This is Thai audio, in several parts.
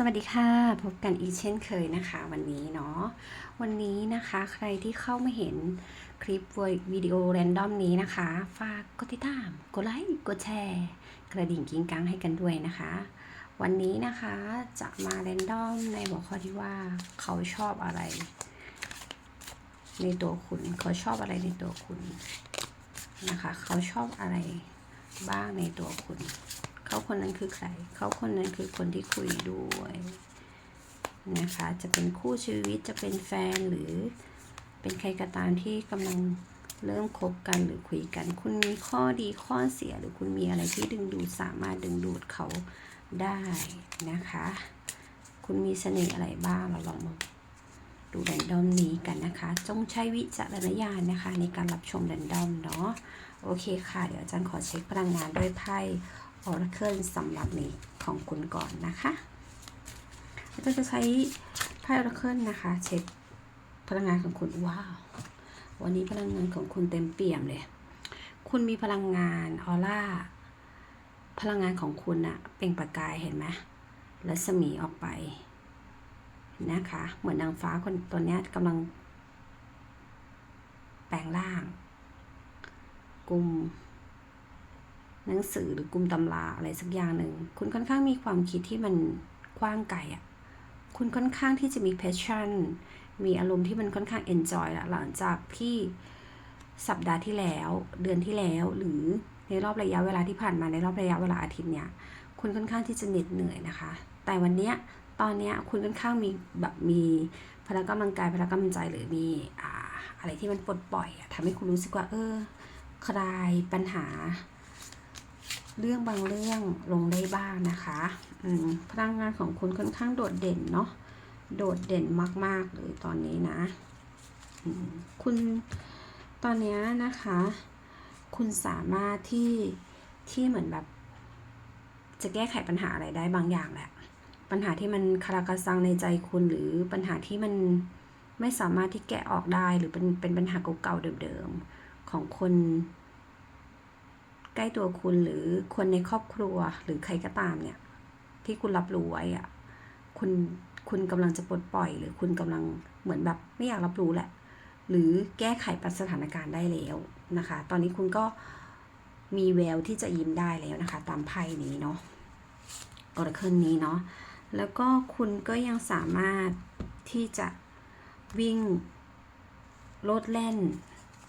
สวัสดีค่ะพบกันอีกเช่นเคยนะคะ วันนี้เนาะวันนี้นะคะใครที่เข้ามาเห็นคลิปวิดีโอแรนดอมนี้นะคะ ฝากกดติดตามกดไลค์กดแชร์ กระดิ่งกิ้งกังให้กันด้วยนะคะ วันนี้นะคะจะมาแรนดอมในหัวข้อที่ว่าเขาชอบอะไร ในตัวคุณเขาชอบอะไรในตัวคุณนะคะ เขาชอบอะไรบ้างในตัวคุณ เขาคนนั้นคือใคร เขาคนนั้นคือคนที่คุยด้วยนะคะ จะเป็นคู่ชีวิตจะเป็นแฟนหรือเป็นใครก็ตามที่กำลังเริ่มคบกันหรือคุยกัน คุณมีข้อดีข้อเสียหรือคุณมีอะไรที่ดึงดูดสามารถดึงดูดเขาได้นะคะ คุณมีเสน่ห์อะไรบ้างเราลองมาดูแรนดอมนี้กันนะคะ จงใช้วิจารณญาณนะคะ ในการรับชมแรนดอมเนาะ โอเคค่ะ เดี๋ยวอาจารย์ขอเช็คพลังงานด้วยไพ่ Oracle สำหรับนี้ของคุณก่อนนะคะอาจาจะใช้ไพ่ Oracle นะคะ เช็คพลังงานของคุณว้าว วันนี้พลังงานของคุณเต็มเปี่ยมเลย คุณมีพลังงานออร่าพลังงานของคุณอะเปล่งประกายเห็นไหมรัศมีออกไปนะคะ เหมือนนางฟ้าคนตัวนี้กำลัง แปลงร่างกลุ่ม หนังสือหรือกลุ่มตำราอะไรสักอย่างหนึ่ง คุณค่อนข้างมีความคิดที่มันกว้างไกลอะ คุณค่อนข้างที่จะมี passion มีอารมณ์ที่มันค่อนข้าง enjoy ละหลังจากที่สัปดาห์ที่แล้วเดือนที่แล้วหรือในรอบระยะเวลาที่ผ่านมาในรอบระยะเวลาอาทิตย์เนี้ยคุณค่อนข้างที่จะเหน็ดเหนื่อยนะคะ แต่วันเนี้ยตอนเนี้ยคุณค่อนข้างมีแบบมีพละกำลังกายพละกำลังใจหรือมีอ่าอะไรที่มันปลดปล่อยอะทำให้คุณรู้สึกว่าเออคลายปัญหา เรื่องบางเรื่องลงได้บ้างนะคะอืมพลังงานของคุณค่อนข้างโดดเด่นเนาะโดดเด่นมาก ๆ เลยตอนนี้นะคุณตอนนี้นะคะ คุณสามารถที่ที่เหมือนแบบ จะแก้ไขปัญหาอะไรได้บางอย่างแหละ ปัญหาที่มันคาราคาซังในใจคุณหรือปัญหาที่มันไม่สามารถที่แกะออกได้หรือเป็นเป็นปัญหาเก่าๆเดิมๆของคน ใกล้ตัวคุณหรือคนในครอบครัวหรือใครก็ตามเนี่ย ที่คุณรับรู้ไว้อะคุณคุณกำลังจะปลดปล่อย หรือคุณกำลังเหมือนแบบไม่อยากรับรู้แหละ หรือแก้ไขปัญสถานการณ์ได้แล้วนะคะ ตอนนี้คุณก็มีแววที่จะยิ้มได้แล้วนะคะ ตามไพ่นี้เนาะออร์เคิลนี้เนาะแล้วก็คุณก็ยังสามารถที่จะวิ่งโลดแล่น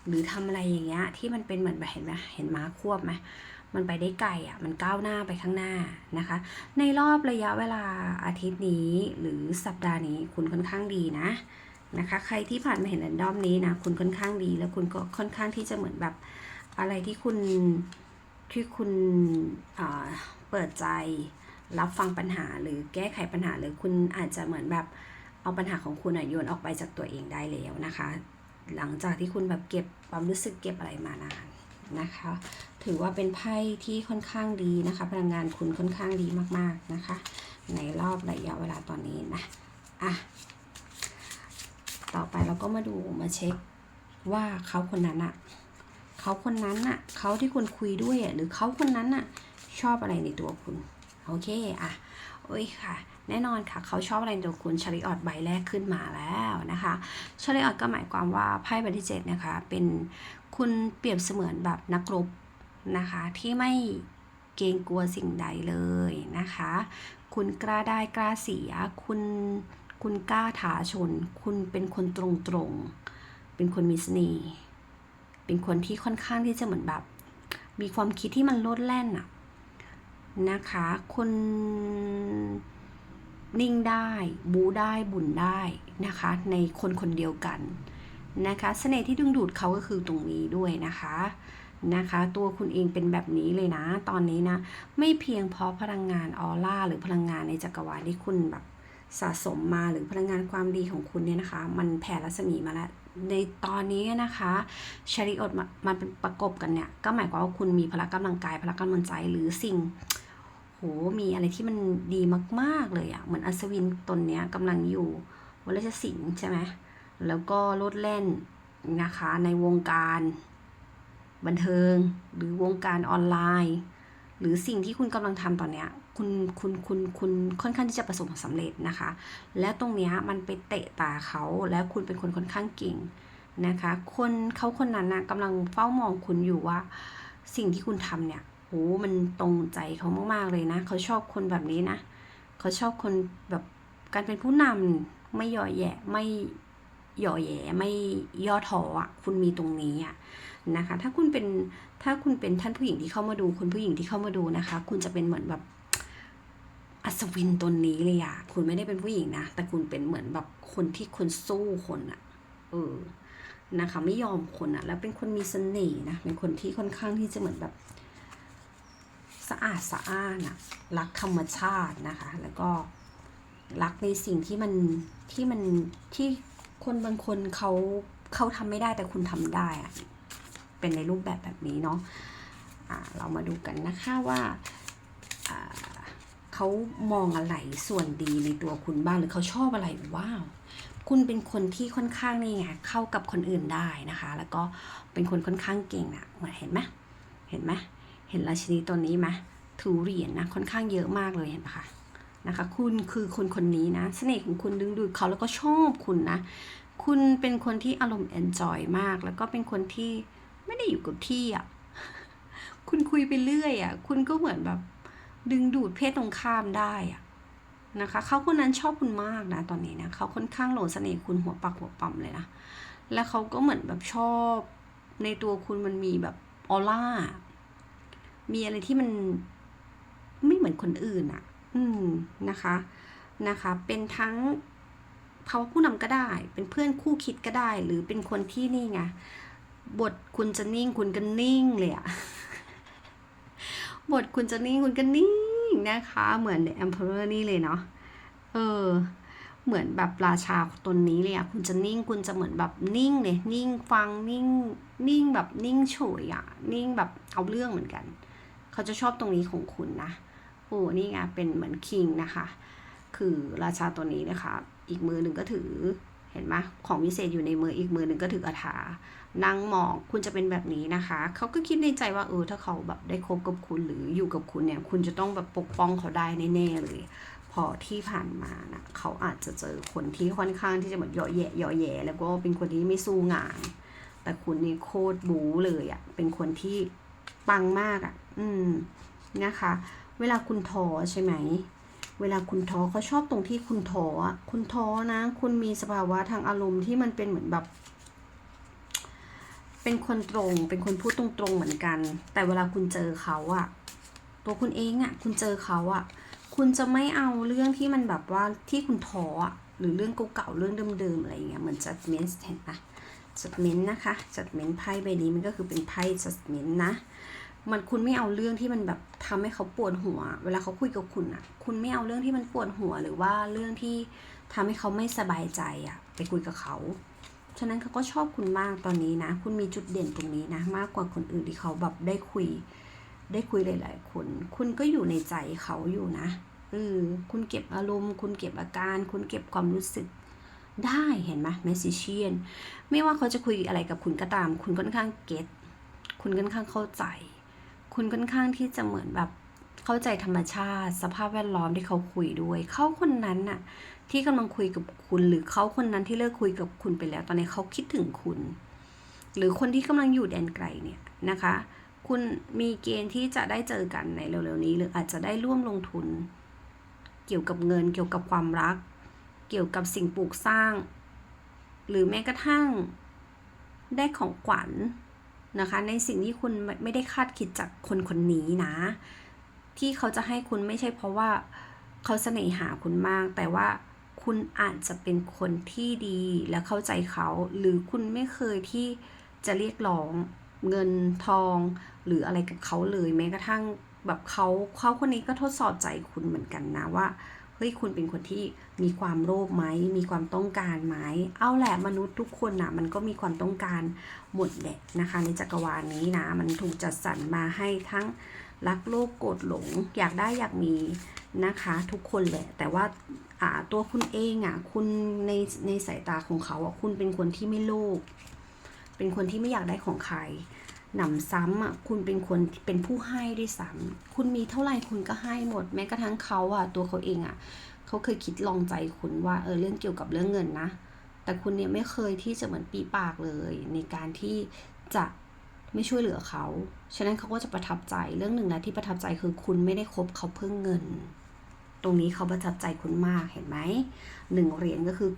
หรือทำอะไรอย่างเงี้ยที่มันเป็นเหมือนเห็นไหมเห็นม้าควบไหมมันไปได้ไกลอะมันก้าวหน้าไปข้างหน้านะคะ ในรอบระยะเวลาอาทิตย์นี้หรือสัปดาห์นี้คุณค่อนข้างดีนะนะคะ ใครที่ผ่านมาเห็นแรนดอมนี้นะคุณค่อนข้างดีแล้วคุณก็ค่อนข้างที่จะเหมือนแบบอะไรที่คุณที่คุณเปิดใจรับฟังปัญหาหรือแก้ไขปัญหาหรือคุณอาจจะเหมือนแบบเอาปัญหาของคุณโยนออกไปจากตัวเองได้แล้วนะคะ หลังจากที่คุณแบบเก็บความรู้สึกเก็บอะไรมานานนะคะ ถือว่าเป็นไพ่ที่ค่อนข้างดีนะคะ พลังงานคุณค่อนข้างดีมากๆนะคะ ในรอบระยะเวลาตอนนี้นะอะต่อไปเราก็มาดูมาเช็คว่าเขาคนนั้นอะเขาคนนั้นอะเขาที่คุณคุยด้วยอะหรือเขาคนนั้นอะชอบอะไรในตัวคุณ โอเคอะโอ้ยค่ะ แน่นอนค่ะเขาชอบอะไรตัวคุณชาริออตใบแรกขึ้นมาแล้วนะคะชาริออตก็หมายความว่าไพ่ใบที่เจ็ดนะคะเป็นคุณเปรียบเสมือนแบบนักรบนะคะที่ไม่เกรงกลัวสิ่งใดเลยนะคะ คุณกล้าได้กล้าเสีย คุณคุณกล้าถาชน คุณเป็นคนตรงตรงๆเป็นคนมีเสน่ห์เป็นคนที่ค่อนข้างที่จะเหมือนแบบ มีความคิดที่มันโลดแล่นอะนะคะคน นิ่งได้บูได้บุญได้นะคะ ในคนคนเดียวกันนะคะเสน่ห์ที่ดึงดูดเขาก็คือตรงนี้ด้วยนะคะนะคะ ตัวคุณเองเป็นแบบนี้เลยนะ ตอนนี้นะ ไม่เพียงเพราะพลังงานออร่าหรือพลังงานในจักรวาลที่คุณแบบสะสมมาหรือพลังงานความดีของคุณเนี่ยนะคะ มันแผ่รัศมีมาแล้วในตอนนี้นะคะชาริอดมันเป็นประกบกันเนี่ย ก็หมายความว่าคุณมีพละกำลังกายพละกำลังใจหรือสิ่ง โหมีอะไรที่มันดีมาก ๆ เลยอะเหมือนอัศวินตนเนี้ยกำลังอยู่วัลชสิงห์ใช่ไหมแล้วก็โลดแล่นนะคะในวงการบันเทิงหรือวงการออนไลน์ หรือสิ่งที่คุณกำลังทำตอนเนี้ยคุณคุณคุณคุณค่อนข้างที่จะประสบความสำเร็จนะคะ และตรงเนี้ยมันไปเตะตาเขาแล้วคุณเป็นคนค่อนข้างเก่งนะคะ คนเขาคนนั้นนะกำลังเฝ้ามองคุณอยู่ว่า สิ่งที่คุณทำเนี่ย หมันตรงใจเขามากๆเลยนะ เขาชอบคนแบบนี้นะ เขาชอบคนแบบการเป็นผู้นำไม่ย่อแย่ไม่หย่อแย่ไม่ย่อท้ออะ คุณมีตรงนี้อะนะคะ ถ้าคุณเป็นถ้าคุณเป็นท่านผู้หญิงที่เข้ามาดูคุณผู้หญิงที่เข้ามาดูนะคะ คุณจะเป็นเหมือนแบบอัศวินตนนี้เลยอะคุณไม่ได้เป็นผู้หญิงนะ แต่คุณเป็นเหมือนแบบคนที่คนสู้คนอะเออนะคะ ไม่ยอมคนอะแล้วเป็นคนมีเสน่ห์นะ เป็นคนที่ค่อนข้างที่จะเหมือนแบบ สะอาดสะอ้านอะรักธรรมชาตินะคะ แล้วก็รักในสิ่งที่มันที่มันที่คนบางคนเขาเขาทำไม่ได้แต่คุณทำได้อะเป็นในรูปแบบแบบนี้เนาะอ่าเรามาดูกันนะคะว่าอ่าเขามองอะไรส่วนดีในตัวคุณบ้างหรือเขาชอบอะไรว้าวคุณเป็นคนที่ค่อนข้างนี่ไงเข้ากับคนอื่นได้นะคะ แล้วก็เป็นคนค่อนข้างเก่งอะเหมือนเห็นไหมเห็นไหม เห็นราชินีตัวนี้ไหมถือเหรียญนะค่อนข้างเยอะมากเลยเห็นปะคะนะคะ คุณคือคนคนนี้นะเสน่ห์ของคุณดึงดูดเขาแล้วก็ชอบคุณนะ คุณเป็นคนที่อารมณ์เอนจอยมาก แล้วก็เป็นคนที่ไม่ได้อยู่กับที่อะคุณคุยไปเรื่อยอะ คุณก็เหมือนแบบ ดึงดูดเพศตรงข้ามได้อะนะคะเขาคนนั้นชอบคุณมากนะตอนนี้นี่ยเขาค่อนข้างหลงเสน่ห์คุณหัวปักหัวปั๊มเลยนะ แล้วเขาก็เหมือนแบบชอบในตัวคุณมันมีแบบออร่า มีอะไรที่มันไม่เหมือนคนอื่นอะ่ะ อืมนะคะ นะคะ เป็นทั้งภาวะผู้นำก็ได้ เป็นเพื่อนคู่คิดก็ได้ หรือเป็นคนที่นี่ไง บทคุณจะนิ่งคุณก็นิ่งเลยอะบทคุณจะนิ่งคุณก็นิ่งนะคะ เหมือน The Emperor นี่เลยเนาะ เออ เหมือนแบบราชาตนนี้เลยอะคุณจะนิ่งคุณจะเหมือนแบบนิ่งเลยนิ่งฟังนิ่ง นิ่งแบบนิ่งเฉยอะนิ่งแบบเอาเรื่องเหมือนกัน เขาจะชอบตรงนี้ของคุณนะโอ้นี่ไงเป็นเหมือนคิงนะคะ คือราชาตัวนี้นะคะ อีกมือหนึ่งก็ถือเห็นไหมของวิเศษอยู่ในมืออีกมือหนึ่งก็ถือคาถานั่งมองคุณจะเป็นแบบนี้นะคะ เขาก็คิดในใจว่าเออถ้าเขาแบบได้คบกับคุณหรืออยู่กับคุณเนี่ย คุณจะต้องแบบปกป้องเขาได้แน่ๆเลย พอที่ผ่านมานะเขาอาจจะเจอคนที่ค่อนข้างที่จะเหมือนเหยาะแยะเหยาะแยะแล้วก็เป็นคนที่ไม่สู้งาน แต่คุณนี่โคตรบู๊เลยอะ่ะเป็นคนที่ ปังมากอะ่ะ อืมนะคะ เวลาคุณท้อใช่ไหม เวลาคุณท้อเขาชอบตรงที่คุณท้อคุณท้อนะ คุณมีสภาวะทางอารมณ์ที่มันเป็นเหมือนแบบ เป็นคนตรง เป็นคนพูดตรงๆเหมือนกัน แต่เวลาคุณเจอเขาอะตัวคุณเองอะคุณเจอเขาอะคุณจะไม่เอาเรื่องที่มันแบบว่าที่คุณท้อหรือเรื่องเก่าๆเรื่องเดิมๆอะไรเงี้ยเหมือน judgment เห็นปะ judgment นะคะ judgment ไพ่ใบนี้มันก็คือเป็นไพ่ judgment นะ มันคุณไม่เอาเรื่องที่มันแบบทำให้เขาปวดหัว เวลาเขาคุยกับคุณอะคุณไม่เอาเรื่องที่มันปวดหัว หรือว่าเรื่องที่ทำให้เขาไม่สบายใจอะ ไปคุยกับเขาฉะนั้นเขาก็ชอบคุณมากตอนนี้นะ คุณมีจุดเด่นตรงนี้นะ มากกว่าคนอื่นที่เขาแบบได้คุย ได้คุยหลาย ๆ คน คุณก็อยู่ในใจเขาอยู่นะเออคุณเก็บอารมณ์ คุณเก็บอาการ คุณเก็บความรู้สึก ได้เห็นไหมแมสซิเชียนไม่ว่าเขาจะคุยอะไรกับคุณก็ตาม คุณค่อนข้างเก็ตคุณค่อนข้างเข้าใจ คุณค่อนข้างที่จะเหมือนแบบเข้าใจธรรมชาติ สภาพแวดล้อมที่เขาคุยด้วย เขาคนนั้นน่ะที่กำลังคุยกับคุณหรือเขาคนนั้นที่เลิกคุยกับคุณไปแล้ว ตอนนี้เขาคิดถึงคุณ หรือคนที่กำลังอยู่แดนไกลเนี่ยนะคะ คุณมีเกณฑ์ที่จะได้เจอกันในเร็วๆนี้ หรืออาจจะได้ร่วมลงทุน เกี่ยวกับเงินเกี่ยวกับความรัก เกี่ยวกับสิ่งปลูกสร้าง หรือแม้กระทั่งได้ของขวัญนะคะ ในสิ่งที่คุณไม่ไม่ได้คาดคิดจากคนคนนี้นะ ที่เขาจะให้คุณไม่ใช่เพราะว่าเขาเสน่หาคุณมาก แต่ว่าคุณอาจจะเป็นคนที่ดีและเข้าใจเขา หรือคุณไม่เคยที่จะเรียกร้องเงินทอง หรืออะไรกับเขาเลย แม้กระทั่งแบบเขาเขาคนนี้ก็ทดสอบใจคุณเหมือนกันนะว่า เฮ้ยคุณเป็นคนที่มีความโลภไหมมีความต้องการไหมเอาแหละมนุษย์ทุกคนนะมันก็มีความต้องการหมดแหละนะคะ ในจักรวาลนี้นะมันถูกจัดสรรมาให้ทั้งรักโลภโกรธหลง อยากได้อยากมีนะคะทุกคนแหละ แต่ว่าอ่าตัวคุณเองอะคุณในในสายตาของเขาอะคุณเป็นคนที่ไม่โลภเป็นคนที่ไม่อยากได้ของใคร หนำซ้ำอะคุณเป็นคนเป็นผู้ให้ด้วยซ้ำคุณมีเท่าไหร่คุณก็ให้หมด แม้กระทั่งเขาอะตัวเขาเองอะเขาเคยคิดลองใจคุณว่าเออเรื่องเกี่ยวกับเรื่องเงินนะ แต่คุณเนี่ยไม่เคยที่จะเหมือนปีปากเลย ในการที่จะไม่ช่วยเหลือเขา ฉะนั้นเขาก็จะประทับใจเรื่องหนึ่งนะที่ประทับใจคือคุณไม่ได้คบเขาเพื่อเงิน ตรงนี้เขาประทับใจคุณมากเห็นไหมหนึ่งเหรียญก็คือ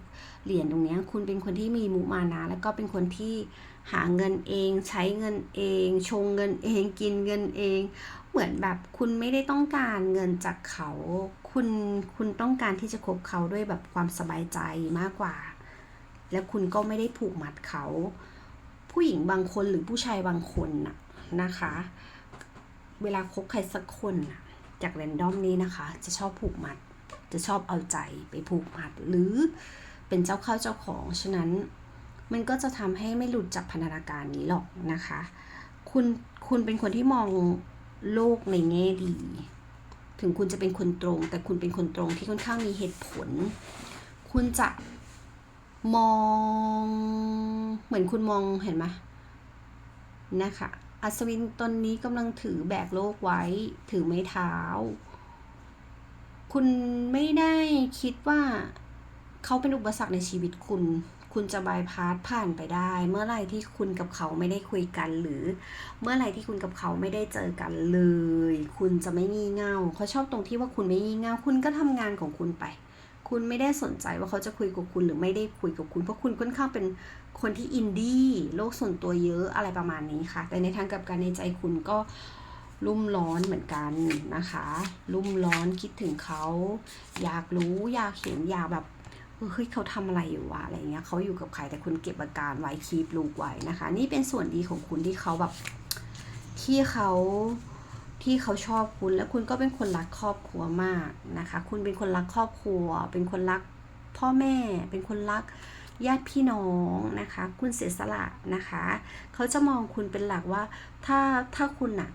เหรียญตรงนี้คุณเป็นคนที่มีมุมานะ แล้วก็เป็นคนที่หาเงินเองใช้เงินเอง ชงเงินเองกินเงินเอง เหมือนแบบคุณไม่ได้ต้องการเงินจากเขา คุณคุณต้องการที่จะคบเขาด้วยแบบความสบายใจมากกว่า แล้วคุณก็ไม่ได้ผูกมัดเขา ผู้หญิงบางคนหรือผู้ชายบางคนน่ะนะคะ เวลาคบใครสักคนน่ะ จากแรนดอมนี้นะคะ จะชอบผูกมัด จะชอบเอาใจไปผูกมัด หรือเป็นเจ้าเข้าเจ้าของ ฉะนั้นมันก็จะทำให้ไม่หลุดจากพันธนาการนี้หรอกนะคะ คุณคุณเป็นคนที่มองโลกในแง่ดี ถึงคุณจะเป็นคนตรง แต่คุณเป็นคนตรงที่ค่อนข้างมีเหตุผล คุณจะมองเหมือนคุณมองเห็นไหมนะคะ อัศวินตนนี้กำลังถือแบกโลกไว้ ถือไม้เท้า คุณไม่ได้คิดว่าเขาเป็นอุปสรรคในชีวิตคุณ คุณจะบายพาสผ่านไปได้ เมื่อไหร่ที่คุณกับเขาไม่ได้คุยกัน หรือเมื่อไหร่ที่คุณกับเขาไม่ได้เจอกันเลย คุณจะไม่งี่เง่าเขาชอบตรงที่ว่าคุณไม่งี่เง่าคุณก็ทำงานของคุณไป คุณไม่ได้สนใจว่าเขาจะคุยกับคุณหรือไม่ได้คุยกับคุณ เพราะคุณค่อนข้างเป็นคนที่อินดี้โลกส่วนตัวเยอะอะไรประมาณนี้ค่ะ แต่ในทางกลับการในใจคุณก็รุ่มร้อนเหมือนกันนะคะ รุ่มร้อนคิดถึงเขา อยากรู้อยากเห็นอยากแบบเออเฮ้ยเขาทำอะไรอยู่วะอะไรเงี้ยเขาอยู่กับใครแต่คุณเก็บอาการไว้คีบลูกไว้นะคะ นี่เป็นส่วนดีของคุณที่เขาแบบที่เขา ที่เขาชอบคุณแล้วคุณก็เป็นคนรักครอบครัวมากนะคะ คุณเป็นคนรักครอบครัว เป็นคนรักพ่อแม่ เป็นคนรักญาติพี่น้องนะคะ คุณเสียสละนะคะ เขาจะมองคุณเป็นหลักว่าถ้าถ้าคุณอะ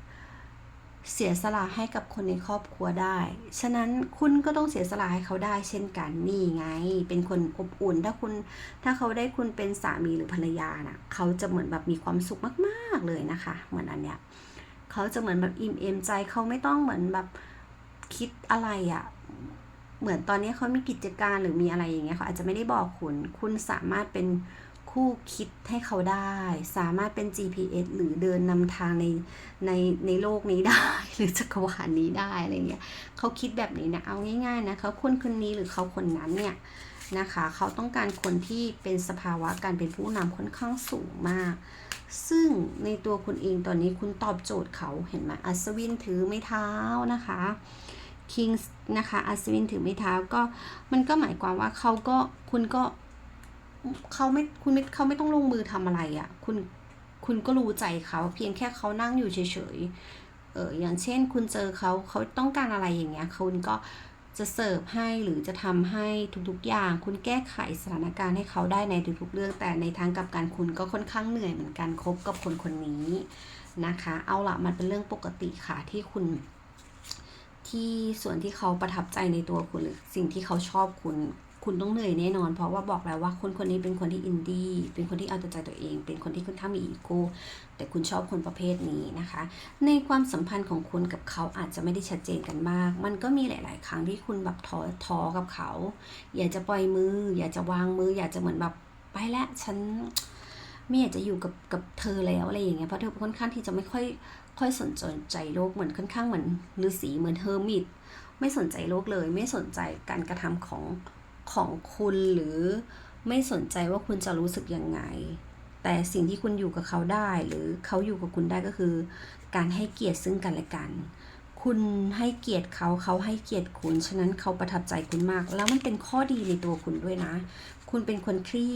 เสียสละให้กับคนในครอบครัวได้ ฉะนั้นคุณก็ต้องเสียสละให้เขาได้ เช่นกันนี่ไง เป็นคนอบอุ่น ถ้าคุณ ถ้าเขาได้คุณเป็นสามีหรือภรรยาน่ะ เขาจะเหมือนแบบมีความสุขมาก ๆ เลยนะคะ เหมือนอันเนี้ย เขาจะเหมือนแบบอิ่มเอมใจเขาไม่ต้องเหมือนแบบคิดอะไรอะ่ะ เหมือนตอนนี้เขามีกิจการหรือมีอะไรอย่างเงี้ยเขาอาจจะไม่ได้บอกคุณ คุณสามารถเป็นคู่คิดให้เขาได้ สามารถเป็น GPS หรือเดินนำทางในในในโลกนี้ได้ หรือจักรวาลนี้ได้อะไรเงี้ยเขาคิดแบบนี้นะเอาง่ายๆนะเขาคนคนนี้หรือเขาคนนั้นเนี่ยนะคะ เขาต้องการคนที่เป็นสภาวะการเป็นผู้นำค่อนข้างสูงมาก ซึ่งในตัวคุณเองตอนนี้คุณตอบโจทย์เขาเห็นไหมอัศวินถือไม้เท้านะคะคิงส์นะคะอัศวินถือไม้เท้าก็มันก็หมายความว่าเขาก็คุณก็เขาไม่คุณไม่เขาไม่ต้องลงมือทำอะไรอะ่ะคุณคุณก็รู้ใจเขาเพียงแค่เขานั่งอยู่เฉยๆเอออย่างเช่น คุณเจอเขาเขาต้องการอะไรอย่างเงี้ยคุณก็ จะเสิร์ฟให้หรือจะทำให้ทุกๆอย่าง คุณแก้ไขสถานการณ์ให้เขาได้ในทุกๆเรื่อง แต่ในทางกับการคุณก็ค่อนข้างเหนื่อยเหมือนกันคบกับคนคนนี้นะคะ เอาละมันเป็นเรื่องปกติค่ะที่คุณ ที่ส่วนที่เขาประทับใจในตัวคุณหรือสิ่งที่เขาชอบคุณ คุณต้องเหนื่อยแน่นอน เพราะว่าบอกแล้วว่าคนคนนี้เป็นคนที่อินดี้เป็นคนที่เอาแต่ใจตัวเอง เป็นคนที่ค่อนข้างมีอีโก้แต่คุณชอบคนประเภทนี้นะคะ ในความสัมพันธ์ของคุณกับเขาอาจจะไม่ได้ชัดเจนกันมาก มันก็มีหลาย ๆ ครั้งที่คุณแบบท้อท้อกับเขา อยากจะปล่อยมือ อยากจะวางมือ อยากจะเหมือนแบบไปแล้วฉันไม่อยากจะอยู่กับกับเธอแล้วอะไรอย่างเงี้ยเพราะเธอค่อนข้างที่จะไม่ค่อยค่อยสนใจโลกเหมือนค่อนข้างเหมือนฤาษีเหมือนเฮอร์มิตไม่สนใจโลกเลย ไม่สนใจการกระทำของ ของคุณหรือไม่สนใจว่าคุณจะรู้สึกยังไง แต่สิ่งที่คุณอยู่กับเขาได้หรือเขาอยู่กับคุณได้ก็คือ การให้เกียรติซึ่งกันและกัน คุณให้เกียรติเขาเขาให้เกียรติคุณ ฉะนั้นเขาประทับใจคุณมาก แล้วมันเป็นข้อดีในตัวคุณด้วยนะ คุณเป็นคนขี้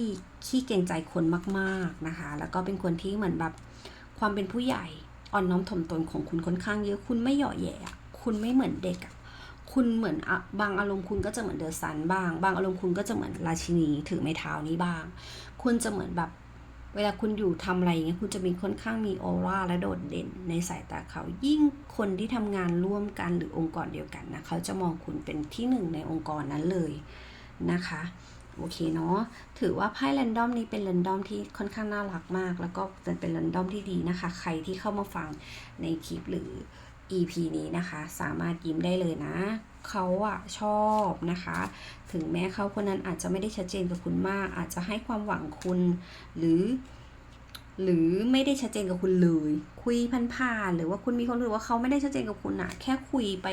ขี้เกรงใจคนมาก ๆนะคะ แล้วก็เป็นคนที่เหมือนแบบความเป็นผู้ใหญ่อ่อนน้อมถ่อมตนของคุณค่อนข้างเยอะ คุณไม่เหยาะแย่คุณไม่เหมือนเด็กอะ คุณเหมือนอะบางอารมณ์คุณก็จะเหมือนเดอะซันบ้าง บางอารมณ์คุณก็จะเหมือนราชินีถือไม้เท้านี้บ้าง คุณจะเหมือนแบบเวลาคุณอยู่ทำอะไรอย่างเงี้ยคุณจะมีค่อนข้างมีออร่าและโดดเด่นในสายตาเขา ยิ่งคนที่ทำงานร่วมกันหรือองค์กรเดียวกันนะเขาจะมองคุณเป็นที่หนึ่งในองค์กรนั้นเลยนะคะโอเคเนาะถือว่าไพ่แรนดอมนี้เป็นแรนดอมที่ค่อนข้างน่ารักมาก แล้วก็เป็นแรนดอมที่ดีนะคะ ใครที่เข้ามาฟังในคลิปหรือ EP นี้นะคะ สามารถยิ้มได้เลยนะ เขาอะชอบนะคะ ถึงแม้เขาคนนั้นอาจจะไม่ได้ชัดเจนกับคุณมาก อาจจะให้ความหวังคุณ หรือ หรือไม่ได้ชัดเจนกับคุณเลย คุยผ่านๆหรือว่าคุณมีความรู้สึกว่าเขาไม่ได้ชัดเจนกับคุณอะแค่คุยไป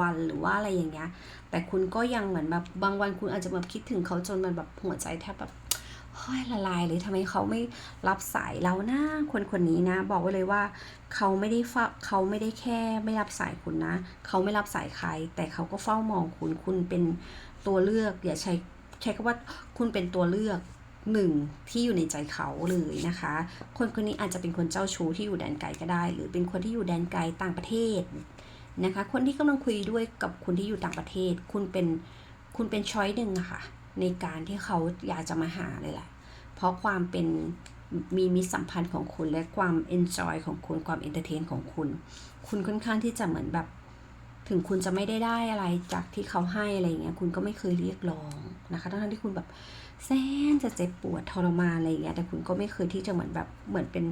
วันๆหรือว่าอะไรอย่างเงี้ย แต่คุณก็ยังเหมือนแบบบางวันคุณอาจจะแบบคิดถึงเขาจนมันแบบหัวใจแทบแบบ เฮ้ยละลายเลยทำไมเขาไม่รับสายเรานะคนคนนี้นะ บอกไว้เลยว่า เขาไม่ได้เฝ้าเขาไม่ได้แค่ไม่รับสายคุณนะ เขาไม่รับสายใคร แต่เขาก็เฝ้ามองคุณคุณเป็นตัวเลือกอย่าใช้ใช้คำว่าคุณเป็นตัวเลือกหนึ่งที่อยู่ในใจเขาเลยนะคะ คนคนนี้อาจจะเป็นคนเจ้าชู้ที่อยู่แดนไกลก็ได้ หรือเป็นคนที่อยู่แดนไกลต่างประเทศนะคะ คนที่กำลังคุยด้วยกับคนที่อยู่ต่างประเทศ คุณเป็นคุณเป็นช้อยหนึ่งอะค่ะ ในการที่เขาอยากจะมาหาเลยแหละ เพราะความเป็นมีมิตรสัมพันธ์ของคุณและความเอนจอยของคุณความเอนเตอร์เทนของคุณ คุณค่อนข้างที่จะเหมือนแบบ ถึงคุณจะไม่ได้ได้อะไรจากที่เขาให้อะไรอย่างเงี้ยคุณก็ไม่เคยเรียกร้องนะคะทั้งที่คุณแบบแสนจะเจ็บปวดทรมานอะไรอย่างเงี้ยแต่คุณก็ไม่เคยที่จะเหมือนแบบเหมือนเป็น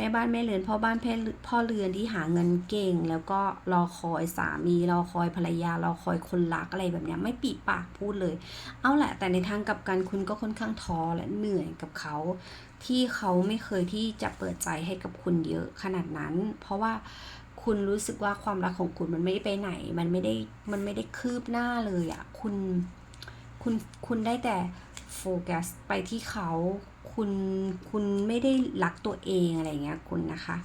แม่บ้านแม่เรือนพ่อบ้านแพ่อเรือนที่หาเงินเก่ง แล้วก็รอคอยสามีรอคอยภรรยารอคอยคนรักอะไรแบบนี้ไม่ปีปากพูดเลย เอาแหละ แต่ในทางกลับกันคุณก็ค่อนข้างท้อและเหนื่อยกับเขา ที่เขาไม่เคยที่จะเปิดใจให้กับคุณเยอะขนาดนั้น เพราะว่าคุณรู้สึกว่าความรักของคุณมันไม่ได้ไปไหน มันไม่ได้มันไม่ได้คืบหน้าเลยอะ่ะคุณคุณคุณได้แต่โฟกัสไปที่เขา คุณคุณไม่ได้รักตัวเองอะไรเงี้ยคุณนะคะ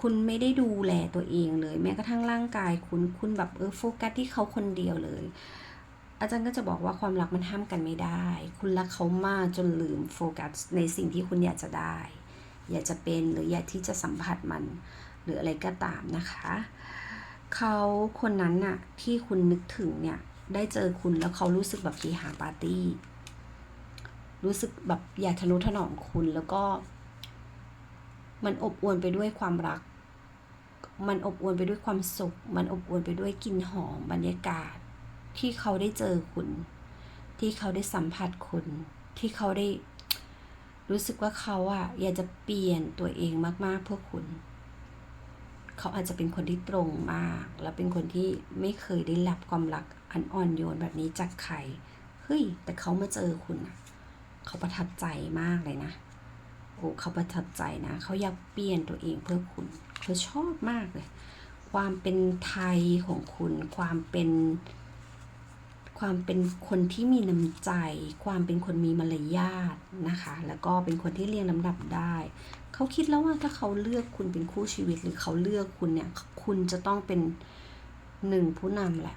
คุณไม่ได้ดูแลตัวเองเลย แม้กระทั่งร่างกายคุณคุณแบบเออโฟกัสที่เขาคนเดียวเลย อาจารย์ก็จะบอกว่าความรักมันห้ามกันไม่ได้ คุณรักเขามากจนลืมโฟกัสในสิ่งที่คุณอยากจะได้ อยากจะเป็นหรืออยากที่จะสัมผัสมัน หรืออะไรก็ตามนะคะเขาคนนั้นน่ะที่คุณนึกถึงเนี่ยได้เจอคุณแล้วเขารู้สึกแบบทีหาปาร์ตี้ รู้สึกแบบอยากทะนุถนอมคุณ แล้วก็ มันอบอวลไปด้วยความรัก มันอบอวลไปด้วยความสุข มันอบอวลไปด้วยกลิ่นหอมบรรยากาศ ที่เขาได้เจอคุณ ที่เขาได้สัมผัสคุณ ที่เขาได้ รู้สึกว่าเขาอะอยากจะเปลี่ยนตัวเองมากๆเพื่อคุณเขาอาจจะเป็นคนที่ตรงมาก และเป็นคนที่ไม่เคยได้รับความรักอันอ่อนโยนแบบนี้จากใคร เฮ้ย แต่เขามาเจอคุณอะ เขาประทับใจมากเลยนะโอ้เขาประทับใจนะ เขาอยากเปลี่ยนตัวเองเพื่อคุณเขาชอบมากเลย ความเป็นไทยของคุณ ความเป็น ความเป็นคนที่มีน้ำใจ ความเป็นคนมีมารยาทนะคะ แล้วก็เป็นคนที่เรียงลำดับได้ เขาคิดแล้วว่าถ้าเขาเลือกคุณเป็นคู่ชีวิตหรือเขาเลือกคุณเนี่ย คุณจะต้องเป็นหนึ่งผู้นำแหละ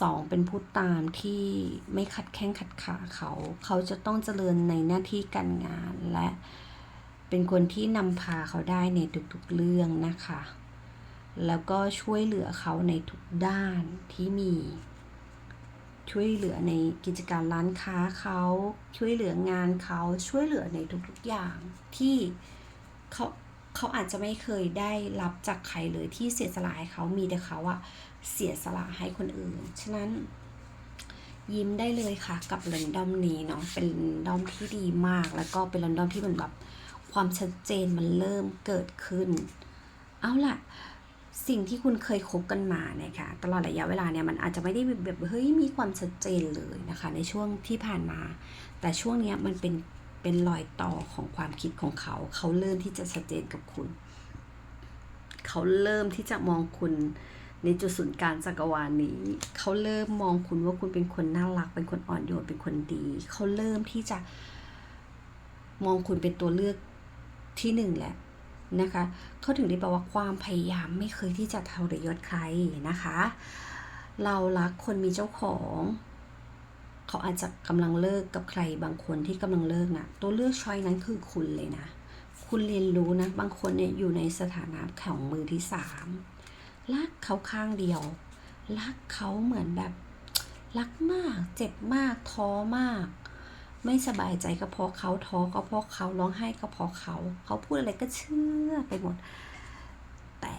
สองเป็นผู้ตามที่ไม่ขัดแข้งขัดขาเขา เขาจะต้องเจริญในหน้าที่การงานและเป็นคนที่นำพาเขาได้ในทุกๆเรื่องนะคะ แล้วก็ช่วยเหลือเขาในทุกด้านที่มี ช่วยเหลือในกิจการร้านค้าเขา ช่วยเหลืองานเขา ช่วยเหลือในทุกๆอย่างที่เขาเขาอาจจะไม่เคยได้รับจากใครเลยที่เสียสละให้เขามีแต่เขาอะ เสียสละให้คนอื่น ฉะนั้น ยิ้มได้เลยค่ะกับเรนดอมนี้เนาะเป็นดอมที่ดีมาก แล้วก็เป็นเรนดอมที่มันแบบความชัดเจนมันเริ่มเกิดขึ้น เอาล่ะสิ่งที่คุณเคยคบกันมาเนี่ยค่ะตลอดระยะเวลาเนี่ยมันอาจจะไม่ได้แบบเฮ้ยมีความชัดเจนเลยนะคะ ในช่วงที่ผ่านมา แต่ช่วงนี้มันเป็นเป็นรอยต่อของความคิดของเขา เขาเริ่มที่จะชัดเจนกับคุณ เขาเริ่มที่จะมองคุณ ในจุดศูนย์กลางจักรวาลนี้ เขาเริ่มมองคุณว่าคุณเป็นคนน่ารัก เป็นคนอ่อนโยน เป็นคนดี เขาเริ่มที่จะมองคุณเป็นตัวเลือกที่หนึ่งแหละนะคะเขาถึงได้บอกว่าความพยายามไม่เคยที่จะทรยศใครนะคะ เรารักคนมีเจ้าของ เขาอาจจะกำลังเลิกกับใครบางคนที่กำลังเลิกน่ะ ตัวเลือกช้อยนั้นคือคุณเลยนะ คุณเรียนรู้นะ บางคนเนี่ยอยู่ในสถานะของมือที่สาม รักเขาข้างเดียว รักเขาเหมือนแบบ รักมาก เจ็บมาก ท้อมาก ไม่สบายใจก็เพราะเขาท้อก็เพราะเขาร้องไห้ก็เพราะเขา เขาพูดอะไรก็เชื่อไปหมด แต่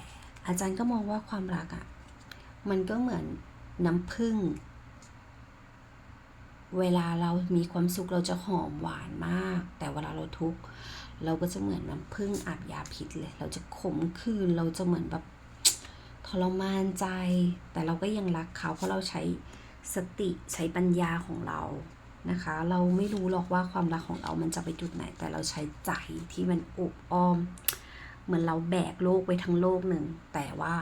อาจารย์ก็มองว่าความรักอะ่ะ มันก็เหมือนน้ำผึ้งเวลาเรามีความสุขเราจะหอมหวานมาก แต่เวลาเราทุกข์เราก็จะเหมือนน้ำผึ้งอัดยาพิษเลย เราจะขมขื่นเราจะเหมือนแบบ ทรมานใจ แต่เราก็ยังรักเขาเพราะเราใช้สติใช้ปัญญาของเรานะคะ เราไม่รู้หรอกว่าความรักของเรามันจะไปจุดไหน แต่เราใช้ใจที่มันอบอ้อม เหมือนเราแบกโลกไว้ทั้งโลกหนึ่ง แต่ว่า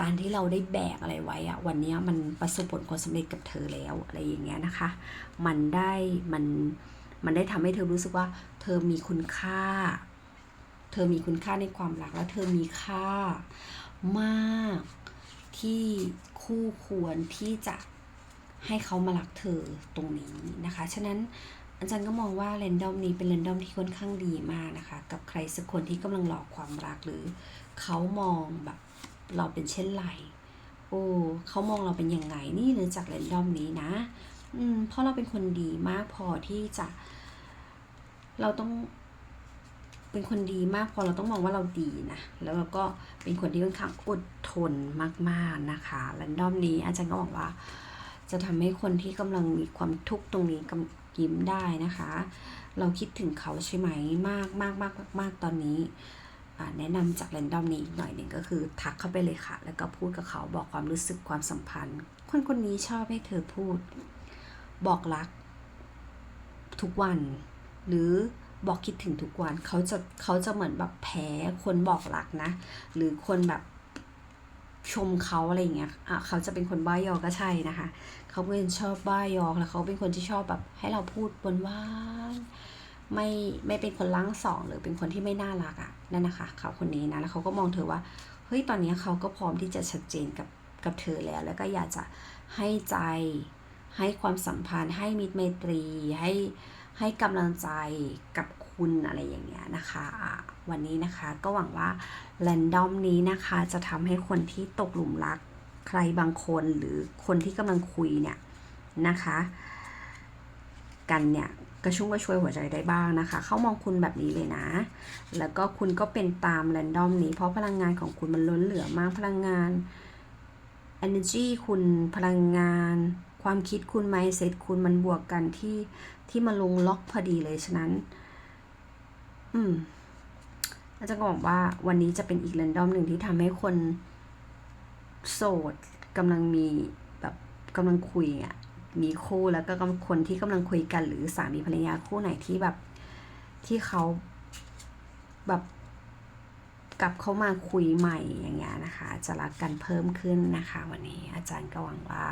การที่เราได้แบกอะไรไว้อะวันนี้มันประสบผลความสำเร็จกับเธอแล้วอะไรอย่างเงี้ยนะคะ มันได้มันมันได้ทำให้เธอรู้สึกว่า เธอมีคุณค่า เธอมีคุณค่าในความรักและเธอมีค่า มาก ที่คู่ควรที่จะให้เขามารักเธอตรงนี้นะคะ ฉะนั้นอาจารย์ก็มองว่าเรนดอมนี้เป็นเรนดอมที่ค่อนข้างดีมากนะคะ กับใครสักคนที่กำลังหลอกความรักหรือเขามองแบบเราเป็นเช่นไร โอ้เขามองเราเป็นยังไงนี่เลยจากเรนดอมนี้นะ อืมเพราะเราเป็นคนดีมากพอที่จะ เราต้อง เป็นคนดีมากพอเราต้องมองว่าเราดีนะ แล้วเราก็เป็นคนที่ค่อนข้างอดทนมากๆนะคะแรนดอมนี้อาจารย์ก็บอกว่า จะทำให้คนที่กำลังมีความทุกข์ตรงนี้ยิ้มได้นะคะ เราคิดถึงเขาใช่ไหมมากมากมากมากตอนนี้แนะนำจากแรนดอมนี้อีกหน่อยหนึ่งก็คือทักเข้าไปเลยค่ะ แล้วก็พูดกับเขาบอกความรู้สึกความสัมพันธ์ คนคนนี้ชอบให้เธอพูด บอกรัก ทุกวัน หรือ บอกคิดถึงทุกวันเขาจะเขาจะเหมือนแบบแพ้คนบอกรักนะ หรือคนแบบชมเขาอะไรอย่างเงี้ยอะเขาจะเป็นคนบ้ายอก็ใช่นะคะ เขาเป็นชอบบ้ายอแล้วเขาเป็นคนที่ชอบแบบให้เราพูดบนว่าไม่ไม่เป็นคนล้างสองหรือเป็นคนที่ไม่น่ารักอะ่ะนั่นนะคะเขาคนนี้นะแล้วเขาก็มองเธอว่าเฮ้ยตอนนี้เขาก็พร้อมที่จะชัดเจนกับกับเธอแล้ว แล้วก็อยากจะให้ใจให้ความสัมพันธ์ ให้มิตรไมตรีให้ ให้กำลังใจกับคุณอะไรอย่างเงี้ยนะคะ วันนี้นะคะก็หวังว่าแรนดอมนี้นะคะจะทำให้คนที่ตกหลุมรักใครบางคนหรือคนที่กำลังคุยเนี่ยนะคะ กันเนี่ยกระชุ่มกระชวยหัวใจได้บ้างนะคะ เขามองคุณแบบนี้เลยนะ แล้วก็คุณก็เป็นตามแรนดอมนี้ เพราะพลังงานของคุณมันล้นเหลือมากพลังงาน energy คุณพลังงาน ความคิดคุณ mindset คุณมันบวกกันที่ที่มาลงล็อกพอดีเลยฉะนั้น อืมอาจารย์ก็บอกว่าวันนี้จะเป็นอีกแรนดอมหนึ่งที่ทำให้คนโสดกำลังมีแบบกำลังคุยอะมีคู่แล้วก็คนที่กำลังคุยกันหรือสามีภรรยาคู่ไหนที่แบบที่เขาแบบกลับเข้ามาคุยใหม่อย่างเงี้ยนะคะ จะรักกันเพิ่มขึ้นนะคะ วันนี้อาจารย์ก็หวังว่า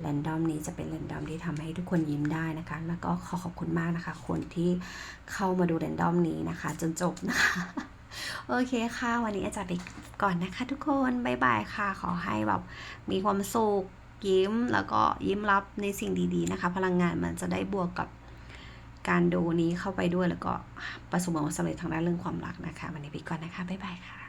แรนดอมนี้จะเป็นแรนดอมที่ทำให้ทุกคนยิ้มได้นะคะ แล้วก็ขอขอบคุณมากนะคะ คนที่เข้ามาดูแรนดอมนี้นะคะ จนจบนะคะ โอเคค่ะ วันนี้อาจารย์ไปก่อนนะคะ ทุกคนบ๊ายบายค่ะ ขอให้แบบมีความสุขยิ้มแล้วก็ยิ้มรับในสิ่งดีๆนะคะ พลังงานมันจะได้บวกกับการดูนี้เข้าไปด้วยแล้วก็ประสบความสำเร็จทางด้านเรื่องความรักนะคะ วันนี้ไปก่อนนะคะบ๊ายบายค่ะ